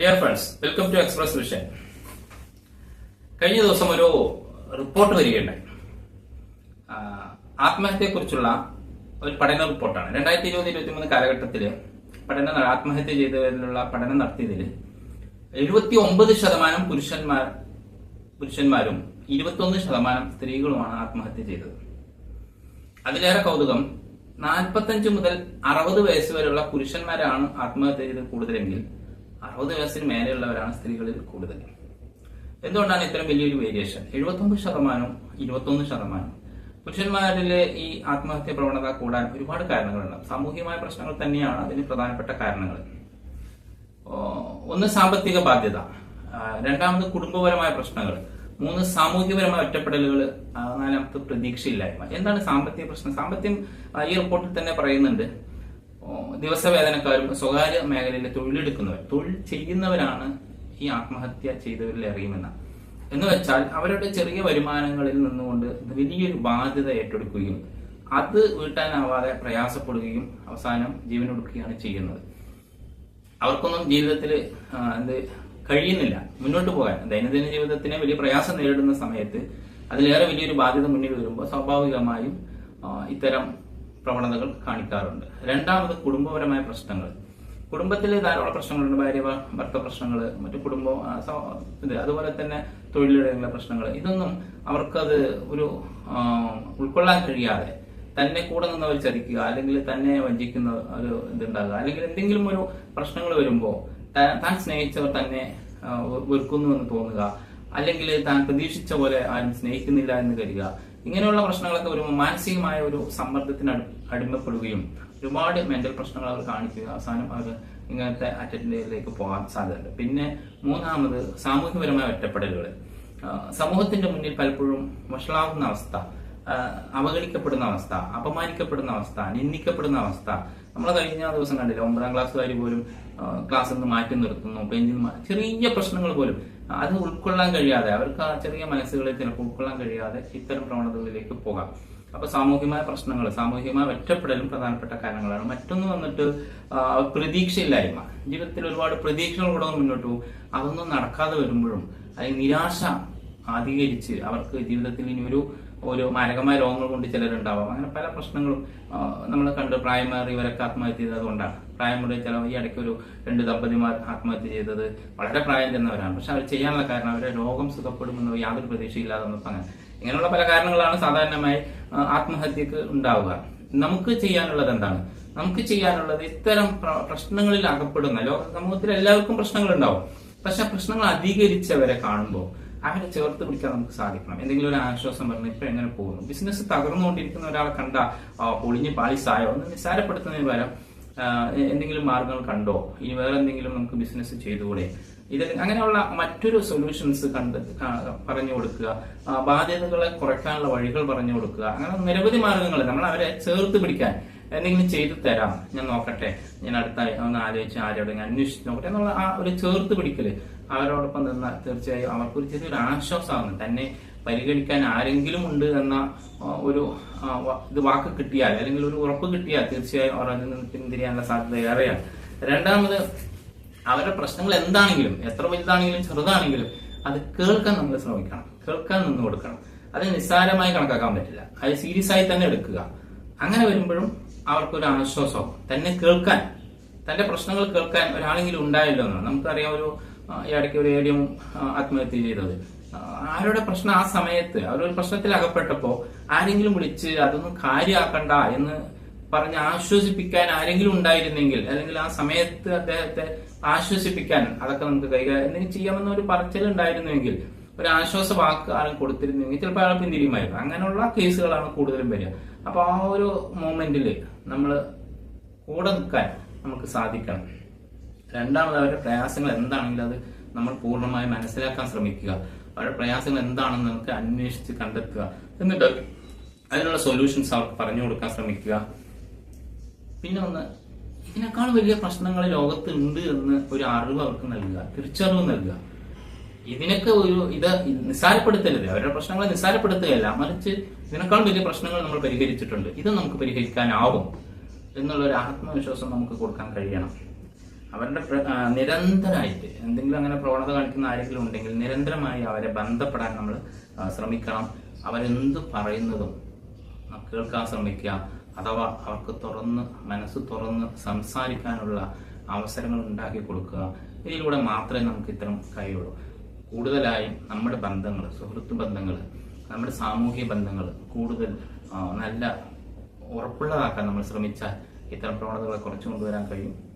Dear friends welcome to express vision കഴിഞ്ഞ ദിവസം ഒരു റിപ്പോർട്ട് വരികയുണ്ടായി. ആത്മഹത്യയെക്കുറിച്ചുള്ള ഒരു പഠന റിപ്പോർട്ടാണ് രണ്ടായിരത്തി ഇരുപത് ഇരുപത്തി മൂന്ന് കാലഘട്ടത്തിൽ പഠനം ആത്മഹത്യ ചെയ്തവരിലുള്ള പഠനം നടത്തിയതിൽ എഴുപത്തി ഒമ്പത് ശതമാനം പുരുഷന്മാർ പുരുഷന്മാരും ഇരുപത്തൊന്ന് ശതമാനം സ്ത്രീകളുമാണ് ആത്മഹത്യ ചെയ്തത്. അതിലേറെ കൗതുകം നാൽപ്പത്തഞ്ച് മുതൽ അറുപത് വയസ്സ് വരെയുള്ള പുരുഷന്മാരാണ് ആത്മഹത്യ ചെയ്തത് കൂടുതലെങ്കിൽ അറുപത് വയസ്സിന് മേലെയുള്ളവരാണ് സ്ത്രീകളിൽ കൂടുതൽ. എന്തുകൊണ്ടാണ് ഇത്തരം വലിയൊരു വേരിയേഷൻ എഴുപത്തൊമ്പത് ശതമാനം ഇരുപത്തൊന്ന് ശതമാനം പുരുഷന്മാരിലെ ഈ ആത്മഹത്യ പ്രവണത കൂടാൻ ഒരുപാട് കാരണങ്ങളുണ്ട്. സാമൂഹികമായ പ്രശ്നങ്ങൾ തന്നെയാണ് അതിന് പ്രധാനപ്പെട്ട കാരണങ്ങൾ. ഒന്ന് സാമ്പത്തിക ബാധ്യത. രണ്ടാമത് കുടുംബപരമായ പ്രശ്നങ്ങൾ. മൂന്ന് സാമൂഹികപരമായ ഒറ്റപ്പെടലുകൾ നാലാമത്തെ നാലാമത് പ്രതീക്ഷയില്ലായ്മ. എന്താണ് സാമ്പത്തിക പ്രശ്നം? സാമ്പത്തികം ഈ റിപ്പോർട്ടിൽ തന്നെ പറയുന്നുണ്ട്. ദിവസവേതനക്കാരും സ്വകാര്യ മേഖലയിലെ തൊഴിലെടുക്കുന്നവർ തൊഴിൽ ചെയ്യുന്നവരാണ് ഈ ആത്മഹത്യ ചെയ്തവരിൽ അറിയുമെന്ന. എന്ന് വെച്ചാൽ അവരുടെ ചെറിയ വരുമാനങ്ങളിൽ നിന്നുകൊണ്ട് വലിയൊരു ബാധ്യത ഏറ്റെടുക്കുകയും അത് വീട്ടാനാവാതെ പ്രയാസപ്പെടുകയും അവസാനം ജീവനൊടുക്കുകയാണ് ചെയ്യുന്നത്. അവർക്കൊന്നും ജീവിതത്തിൽ എന്ത് കഴിയുന്നില്ല മുന്നോട്ട് പോകാൻ. ദൈനംദിന ജീവിതത്തിന് വലിയ പ്രയാസം നേരിടുന്ന സമയത്ത് അതിലേറെ വലിയൊരു ബാധ്യത മുന്നിൽ വരുമ്പോൾ സ്വാഭാവികമായും ഇത്തരം പ്രവണതകൾ കാണിക്കാറുണ്ട്. രണ്ടാമത് കുടുംബപരമായ പ്രശ്നങ്ങൾ. കുടുംബത്തിൽ ധാരാളം പ്രശ്നങ്ങളുണ്ട്. ഭാര്യ ഭർത്ത പ്രശ്നങ്ങൾ മറ്റു കുടുംബം അതുപോലെ തന്നെ തൊഴിലിടങ്ങളിലെ പ്രശ്നങ്ങൾ. ഇതൊന്നും അവർക്കത് ഒരു ഉൾക്കൊള്ളാൻ കഴിയാതെ തന്നെ കൂടെ നിന്നവർ ചതിക്കുക അല്ലെങ്കിൽ തന്നെ വഞ്ചിക്കുന്ന ഒരു ഇതുണ്ടാകുക അല്ലെങ്കിൽ എന്തെങ്കിലും ഒരു പ്രശ്നങ്ങൾ വരുമ്പോൾ താൻ സ്നേഹിച്ചവർ തന്നെ വെറുക്കുന്നു എന്ന് തോന്നുക അല്ലെങ്കിൽ താൻ പ്രതീക്ഷിച്ച പോലെ ആരും സ്നേഹിക്കുന്നില്ല എന്ന് കരുതുക ഇങ്ങനെയുള്ള പ്രശ്നങ്ങളൊക്കെ വരുമ്പോൾ മാനസികമായ ഒരു സമ്മർദ്ദത്തിന് അടി- അടിമപ്പെടുകയും ഒരുപാട് മെന്റൽ പ്രശ്നങ്ങൾ അവർ കാണിക്കുക അവസാനം അവർ ഇങ്ങനത്തെ അറ്റൻഡിലേക്ക് പോകാൻ സാധ്യതയുണ്ട്. പിന്നെ മൂന്നാമത് സാമൂഹികപരമായ ഒറ്റപ്പെടലുകൾ. സമൂഹത്തിന്റെ മുന്നിൽ പലപ്പോഴും വഷളാവുന്ന അവസ്ഥ അവഗണിക്കപ്പെടുന്ന അവസ്ഥ അപമാനിക്കപ്പെടുന്ന അവസ്ഥ നിന്ദിക്കപ്പെടുന്ന അവസ്ഥ നമ്മൾ കഴിഞ്ഞ ദിവസം കണ്ടില്ല ഒമ്പതാം ക്ലാസ്സുകാർ പോലും ക്ലാസ് നിന്ന് മാറ്റി നിർത്തുന്നു ബെഞ്ചിൽ നിന്ന് ചെറിയ പ്രശ്നങ്ങൾ പോലും. അത് ഉൾക്കൊള്ളാൻ കഴിയാതെ അവർക്ക് ആ ചെറിയ മനസ്സുകളിൽ ചിലപ്പോൾ ഉൾക്കൊള്ളാൻ കഴിയാതെ ഇത്തരം പ്രവണതകളിലേക്ക് പോകാം. അപ്പൊ സാമൂഹികമായ പ്രശ്നങ്ങൾ സാമൂഹികമായ ഒറ്റപ്പെടലും പ്രധാനപ്പെട്ട കാരണങ്ങളാണ്. മറ്റൊന്ന് വന്നിട്ട് പ്രതീക്ഷയില്ലായ്മ. ജീവിതത്തിൽ ഒരുപാട് പ്രതീക്ഷകൾ കൂടെ മുന്നോട്ട് പോകും. അതൊന്നും നടക്കാതെ വരുമ്പോഴും അല്ലെങ്കിൽ നിരാശ അധികരിച്ച് അവർക്ക് ജീവിതത്തിൽ ഇനി ഒരു ഒരു മാരകമായ രോഗങ്ങൾ കൊണ്ട് ചിലരുണ്ടാവാം. അങ്ങനെ പല പ്രശ്നങ്ങളും നമ്മൾ കണ്ട് പ്രായമേറിയവരൊക്കെ ആത്മഹത്യ ചെയ്തത് കൊണ്ടാണ്. പ്രായമുള്ള ചില ഈ ഇടയ്ക്ക് ഒരു രണ്ട് ദമ്പതിമാർ ആത്മഹത്യ ചെയ്തത് വളരെ പ്രായം ചെന്നവരാണ്. പക്ഷെ അവർ ചെയ്യാനുള്ള കാരണം അവരെ രോഗം സുഖപ്പെടുമെന്ന് യാതൊരു പ്രതീക്ഷയില്ലാതെ വന്നപ്പോൾ അങ്ങനെ. ഇങ്ങനെയുള്ള പല കാരണങ്ങളാണ് സാധാരണമായി ആത്മഹത്യക്ക് ഉണ്ടാവുക. നമുക്ക് ചെയ്യാനുള്ളത് എന്താണ്? നമുക്ക് ചെയ്യാനുള്ളത് ഇത്തരം പ്രശ്നങ്ങളിൽ അകപ്പെടുന്ന ലോക സമൂഹത്തിൽ എല്ലാവർക്കും പ്രശ്നങ്ങൾ ഉണ്ടാവും പക്ഷെ പ്രശ്നങ്ങൾ അധികരിച്ചവരെ കാണുമ്പോൾ അവരെ ചേർത്ത് പിടിക്കാൻ നമുക്ക് സാധിക്കണം. എന്തെങ്കിലും ഒരു ആശ്വാസം പറഞ്ഞു ഇപ്പൊ എങ്ങനെ പോകുന്നു? ബിസിനസ് തകർന്നുകൊണ്ടിരിക്കുന്ന ഒരാളെ കണ്ട പൊളിഞ്ഞ് പാളിസായോ ഒന്ന് നിസ്സാരപ്പെടുത്തുന്നതിന് പകരം എന്തെങ്കിലും മാർഗങ്ങൾ കണ്ടോ? ഇനി വേറെ എന്തെങ്കിലും നമുക്ക് ബിസിനസ് ചെയ്തുകൂടെ? ഇത് അങ്ങനെയുള്ള മറ്റൊരു സൊല്യൂഷൻസ് കണ്ട് പറഞ്ഞു കൊടുക്കുക. ബാധ്യതകളെ കുറയ്ക്കാനുള്ള വഴികൾ പറഞ്ഞു കൊടുക്കുക. അങ്ങനെ നിരവധി മാർഗങ്ങൾ. നമ്മൾ അവരെ ചേർത്ത് പിടിക്കാൻ എന്തെങ്കിലും ചെയ്തു തരാം. ഞാൻ നോക്കട്ടെ. ഞാൻ അടുത്ത ഒന്ന് ആലോചിച്ച് ആരോടെങ്കിലും അന്വേഷിച്ച് നോക്കട്ടെ എന്നുള്ള ആ ഒരു ചേർത്ത് പിടിക്കൽ. അവരോടൊപ്പം നിന്നാൽ തീർച്ചയായും അവർക്കൊരു ചെറിയൊരു ആശ്വാസമാണ്. തന്നെ പരിഗണിക്കാൻ ആരെങ്കിലും ഉണ്ട് എന്ന ഒരു ഇത് വാക്ക് കിട്ടിയാൽ അല്ലെങ്കിൽ ഒരു ഉറപ്പ് കിട്ടിയാൽ തീർച്ചയായും അവർ അതിൽ നിന്ന് പിന്തിരിയാനുള്ള സാധ്യത ഏറെയാണ്. രണ്ടാമത് അവരുടെ പ്രശ്നങ്ങൾ എന്താണെങ്കിലും എത്ര വലുതാണെങ്കിലും ചെറുതാണെങ്കിലും അത് കേൾക്കാൻ നമ്മൾ ശ്രമിക്കണം. കേൾക്കാൻ നിന്ന് കൊടുക്കണം. അത് നിസ്സാരമായി കണക്കാക്കാൻ പറ്റില്ല. അത് സീരിയസ് ആയി തന്നെ എടുക്കുക. അങ്ങനെ വരുമ്പോഴും അവർക്കൊരു ആശ്വാസം തന്നെ കേൾക്കാൻ തന്റെ പ്രശ്നങ്ങൾ കേൾക്കാൻ ഒരാളെങ്കിലും ഉണ്ടായല്ലോ എന്നാണ്. നമുക്കറിയാം ഒരു ഇടയ്ക്ക് ഒരു ഏടിയും ആത്മഹത്യ ചെയ്തത്. ആരുടെ പ്രശ്നം ആ സമയത്ത്? അവരൊരു പ്രശ്നത്തിൽ അകപ്പെട്ടപ്പോ ആരെങ്കിലും വിളിച്ച് അതൊന്നും കാര്യമാക്കണ്ട എന്ന് പറഞ്ഞ് ആശ്വസിപ്പിക്കാൻ ആരെങ്കിലും ഉണ്ടായിരുന്നെങ്കിൽ അല്ലെങ്കിൽ ആ സമയത്ത് അദ്ദേഹത്തെ ആശ്വസിപ്പിക്കാൻ അതൊക്കെ നമുക്ക് കൈകാര്യം എന്തെങ്കിലും ചെയ്യാമെന്ന ഒരു പറച്ചൽ ഉണ്ടായിരുന്നുവെങ്കിൽ ഒരു ആശ്വാസ വാക്ക് ആരും കൊടുത്തിരുന്നെങ്കിൽ ചിലപ്പോൾ അയാൾ പിന്തിരിയുമായിരുന്നു അങ്ങനെയുള്ള കേസുകളാണ് കൂടുതലും വരിക. അപ്പൊ ആ ഒരു മൊമെന്റിൽ നമ്മൾ കൂടെ നിൽക്കാൻ നമുക്ക് സാധിക്കണം. രണ്ടാമത് അവരുടെ പ്രയാസങ്ങൾ എന്താണെങ്കിലും അത് നമ്മൾ പൂർണമായി മനസ്സിലാക്കാൻ ശ്രമിക്കുക. അവരുടെ പ്രയാസങ്ങൾ എന്താണെന്ന് നമുക്ക് അന്വേഷിച്ച് കണ്ടെത്തുക. എന്നിട്ട് അതിനുള്ള സൊല്യൂഷൻസ് അവർക്ക് പറഞ്ഞു കൊടുക്കാൻ ശ്രമിക്കുക. പിന്നെ ഒന്ന് ഇതിനേക്കാൾ വലിയ പ്രശ്നങ്ങൾ ലോകത്ത് ഉണ്ട് എന്ന് ഒരു അറിവ് അവർക്ക് നൽകുക. തിരിച്ചറിവ് നൽകുക. ഇതിനൊക്കെ ഒരു ഇത് നിസ്സാരപ്പെടുത്തരുത്. അവരുടെ പ്രശ്നങ്ങളെ നിസ്സാരപ്പെടുത്തുകയല്ല. മറിച്ച് ഇതിനേക്കാൾ വലിയ പ്രശ്നങ്ങൾ നമ്മൾ പരിഹരിച്ചിട്ടുണ്ട്. ഇത് നമുക്ക് പരിഹരിക്കാനാവും. എന്നുള്ള ഒരു ആത്മവിശ്വാസം നമുക്ക് കൊടുക്കാൻ കഴിയണം. അവരുടെ നിരന്തരമായിട്ട് എന്തെങ്കിലും അങ്ങനെ പ്രവണത കാണിക്കുന്ന ആരെങ്കിലും ഉണ്ടെങ്കിൽ നിരന്തരമായി അവരെ ബന്ധപ്പെടാൻ നമ്മൾ ശ്രമിക്കണം. അവരെന്ത് പറയുന്നതും കേൾക്കാൻ ശ്രമിക്കുക. അഥവാ അവർക്ക് തുറന്ന് മനസ്സ് തുറന്ന് സംസാരിക്കാനുള്ള അവസരങ്ങൾ ഉണ്ടാക്കി കൊടുക്കുക. ഇതിലൂടെ മാത്രമേ നമുക്ക് ഇത്തരം കഴിയുള്ളൂ. കൂടുതലായും നമ്മുടെ ബന്ധങ്ങൾ സുഹൃത്ത് ബന്ധങ്ങൾ നമ്മുടെ സാമൂഹിക ബന്ധങ്ങൾ കൂടുതൽ നല്ല ഉറപ്പുള്ളതാക്കാൻ നമ്മൾ ശ്രമിച്ചാൽ ഇത്തരം പ്രവണതകളെ കുറച്ചു കൊണ്ടുവരാൻ കഴിയും.